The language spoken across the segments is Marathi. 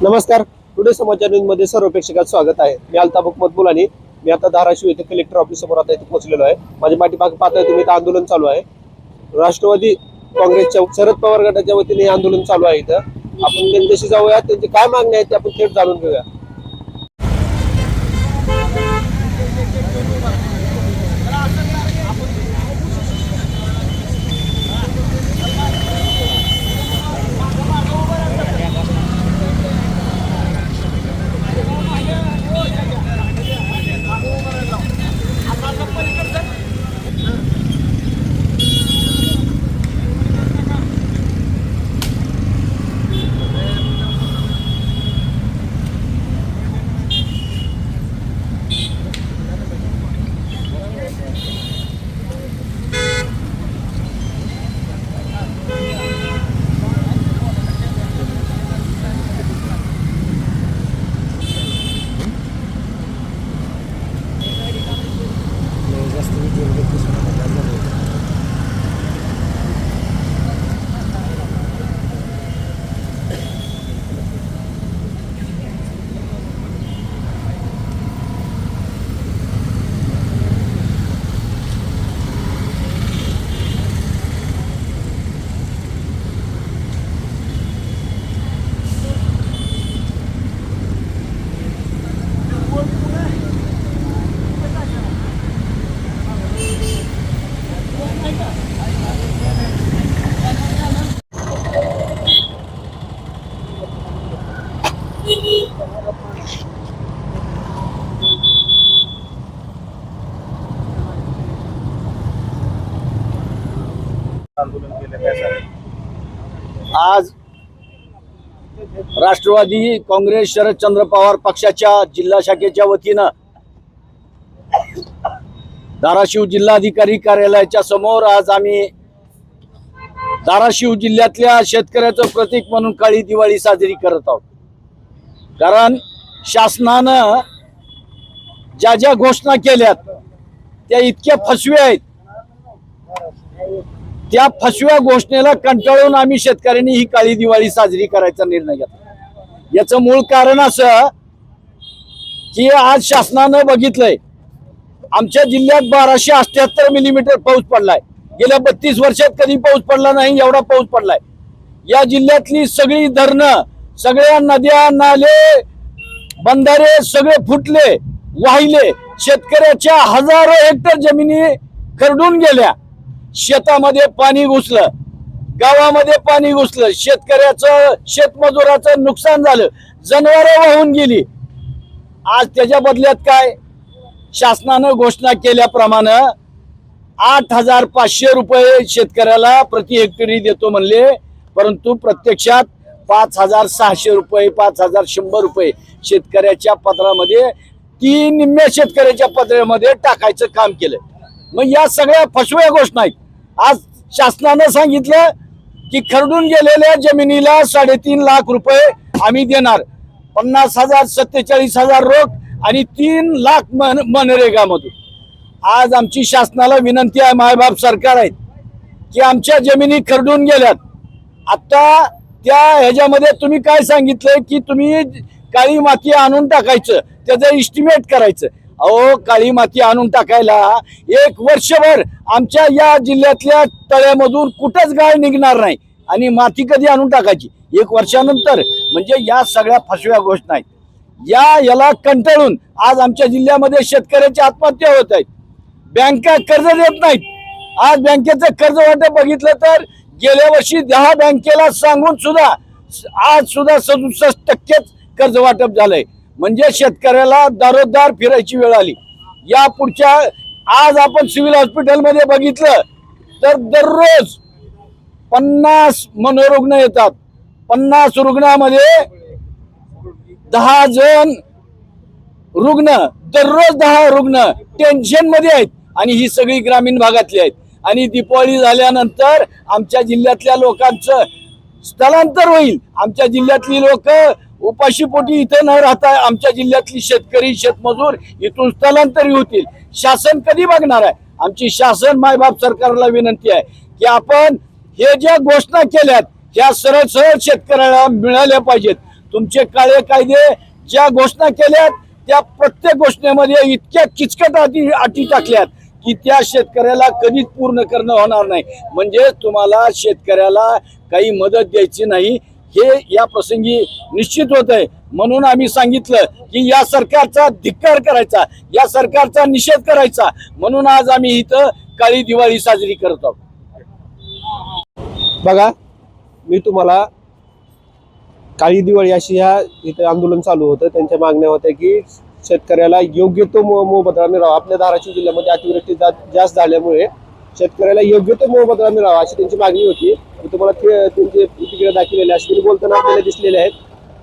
नमस्कार. टुडे समाचार न्यूजमध्ये सर्व प्रेक्षकांचं स्वागत आहे. मी अल्ताफ हुकमत आणि मी आता धाराशिव येथे कलेक्टर ऑफिस समोर आता इथे पोहोचलेलो आहे. माझ्या पाठीमागे पाहताय तुम्ही इथं आंदोलन चालू आहे. राष्ट्रवादी काँग्रेसच्या शरद पवार गटाच्या वतीने हे आंदोलन चालू आहे इथं. आपण त्यांच्याशी जाऊया त्यांची काय मागणी आहे ते आपण थेट जाणून घेऊया. आज राष्ट्रवादी काँग्रेस शरदचंद्र पवार पक्षाच्या जिल्हा शाखेच्या वतीनं धाराशिव जिल्हाधिकारी कार्यालयाच्या समोर आज आम्ही धाराशिव जिल्ह्यातल्या शेतकऱ्याचं प्रतीक म्हणून काळी दिवाळी साजरी करत आहोत. कारण शासनानं ज्या ज्या घोषणा केल्यात त्या इतक्या फसव्या आहेत. त्या फसव्या घोषणेला कंटाळून आम्ही शेतकऱ्यांनी ही काळी दिवाळी साजरी करायचा निर्णय घेतला. याचं मूळ कारण असं की आज शासनानं बघितलंय आमच्या जिल्ह्यात बाराशे अठ्याहत्तर मिलीमीटर पाऊस पडलाय. गेल्या बत्तीस वर्षात कधी पाऊस पडला नाही एवढा पाऊस पडलाय. या जिल्ह्यातली सगळी धरणं सगळ्या नद्या नाले बंधारे सगळे फुटले वाहिले. शेतकऱ्याच्या हजारो हेक्टर जमिनी खरडून गेल्या. शेतामध्ये पाणी घुसलं गावामध्ये पाणी घुसलं शेतकऱ्याचं शेतमजुराचं नुकसान झालं जनावरं वाहून गेली. आज त्याच्या बदल्यात काय? शासनानं घोषणा केल्याप्रमाणे आठ हजार पाचशे रुपये शेतकऱ्याला प्रति हेक्टरी देतो म्हणले परंतु प्रत्यक्षात पाच हजार सहाशे रुपये पाच हजार शंभर रुपये शेतकऱ्याच्या पत्रामध्ये ती निम्म्या शेतकऱ्याच्या पत्रामध्ये टाकायचं काम केलं. मग या सगळ्या फसव्या घोषणा आहेत आज शासनानं सांगितलं की खरडून गेलेल्या जमिनीला साडेतीन लाख रुपये आम्ही देणार. पन्नास हजार सत्तेचाळीस हजार रोख आणि तीन लाख मन मनरेगामधून. आज आमची शासनाला विनंती आहे मायबाप सरकार आहेत की आमच्या जमिनी खरडून गेल्यात. आता त्या ह्याच्यामध्ये तुम्ही काय सांगितलंय की तुम्ही काळी माती आणून टाकायचं त्याचं इस्टिमेट करायचं. अहो काळी माती आणून टाकायला एक वर्षभर आमच्या या जिल्ह्यातल्या तळ्यामधून कुठंच गाळ निघणार नाही. आणि माती कधी आणून टाकायची? एक वर्षानंतर. म्हणजे या सगळ्या फसव्या गोष्ट आहेत या याला कंटाळून आज आमच्या जिल्ह्यामध्ये शेतकऱ्याची आत्महत्या होत आहेत बँका कर्ज देत नाहीत. आज बँकेचं कर्ज वाटप बघितलं तर गेल्या वर्षी दहा बँकेला सांगून सुद्धा आज सुद्धा सदुसष्ट टक्केच कर्ज वाटप झालंय. म्हणजे शेतकऱ्याला दारोदार फिरायची वेळ आली. या पुढच्या आज आपण सिव्हिल हॉस्पिटलमध्ये बघितलं तर दररोज पन्नास मनोरुग्ण येतात. पन्नास रुग्णामध्ये दहा जण रुग्ण दररोज दहा रुग्ण टेन्शनमध्ये आहेत. आणि ही सगळी ग्रामीण भागातली आहेत. आणि दिपावली झाल्यानंतर आमच्या जिल्ह्यातल्या लोकांचं स्थलांतर होईल. आमच्या जिल्ह्यातली लोक उपाशीपोटी इथं न राहता आमच्या जिल्ह्यातली शेतकरी शेतमजूर इथून स्थलांतरी होतील. शासन कधी बघणार आहे? आमची शासन मायबाप सरकारला विनंती आहे की आपण हे ज्या घोषणा केल्यात ह्या सरळ सरळ शेतकऱ्याला मिळाल्या पाहिजेत. तुमचे काळे कायदे ज्या घोषणा केल्यात त्या प्रत्येक घोषणेमध्ये इतक्या किचकट अटी अटी टाकल्यात की त्या शेतकऱ्याला कधीच पूर्ण करणं होणार नाही. म्हणजे तुम्हाला शेतकऱ्याला काही मदत द्यायची नाही. हे या प्रसंगी निश्चित होत आहे. म्हणून आम्ही सांगितलं की या सरकारचा धिक्कार करायचा या सरकारचा निषेध करायचा. म्हणून आज आम्ही इथं काळी दिवाळी साजरी करत आहोत. बघा मी तुम्हाला काळी दिवाळी अशी ह्या इथे आंदोलन चालू होतं. त्यांच्या मागण्या होत्या की शेतकऱ्याला योग्य तो मो मोबदला मिळावा. आपल्या धाराशिव जिल्ह्यामध्ये अतिवृष्टी जास्त झाल्यामुळे शेतकऱ्याला योग्य तो मोबदला मिळावा अशी त्यांची मागणी होती. मी तुम्हाला ते- त्यांचे प्रतिक्रिया दाखवलेल्या अशी त्यांनी बोलताना आपल्याला दिसलेले आहेत.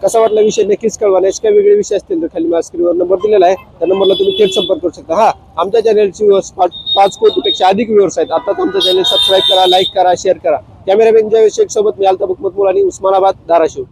कसा वाटला विषय? नक्कीच कळवा. याचे काही वेगळे विषय असतील तर खाली माझ्या स्क्रीनवर नंबर दिलेला आहे. त्या नंबरला तुम्ही थेट संपर्क करू शकता. हा आमच्या चॅनलची व्ह्यूअर्स पाच पाच कोटीपेक्षा अधिक व्ह्यूअर्स आहेत. आता आमचं चॅनल सबस्क्राईब करा लाईक करा शेअर करा. कॅमेरामॅन विषयक सोबत मी अल्ताफ हुकमत आणि उस्मानाबाद धाराशिव.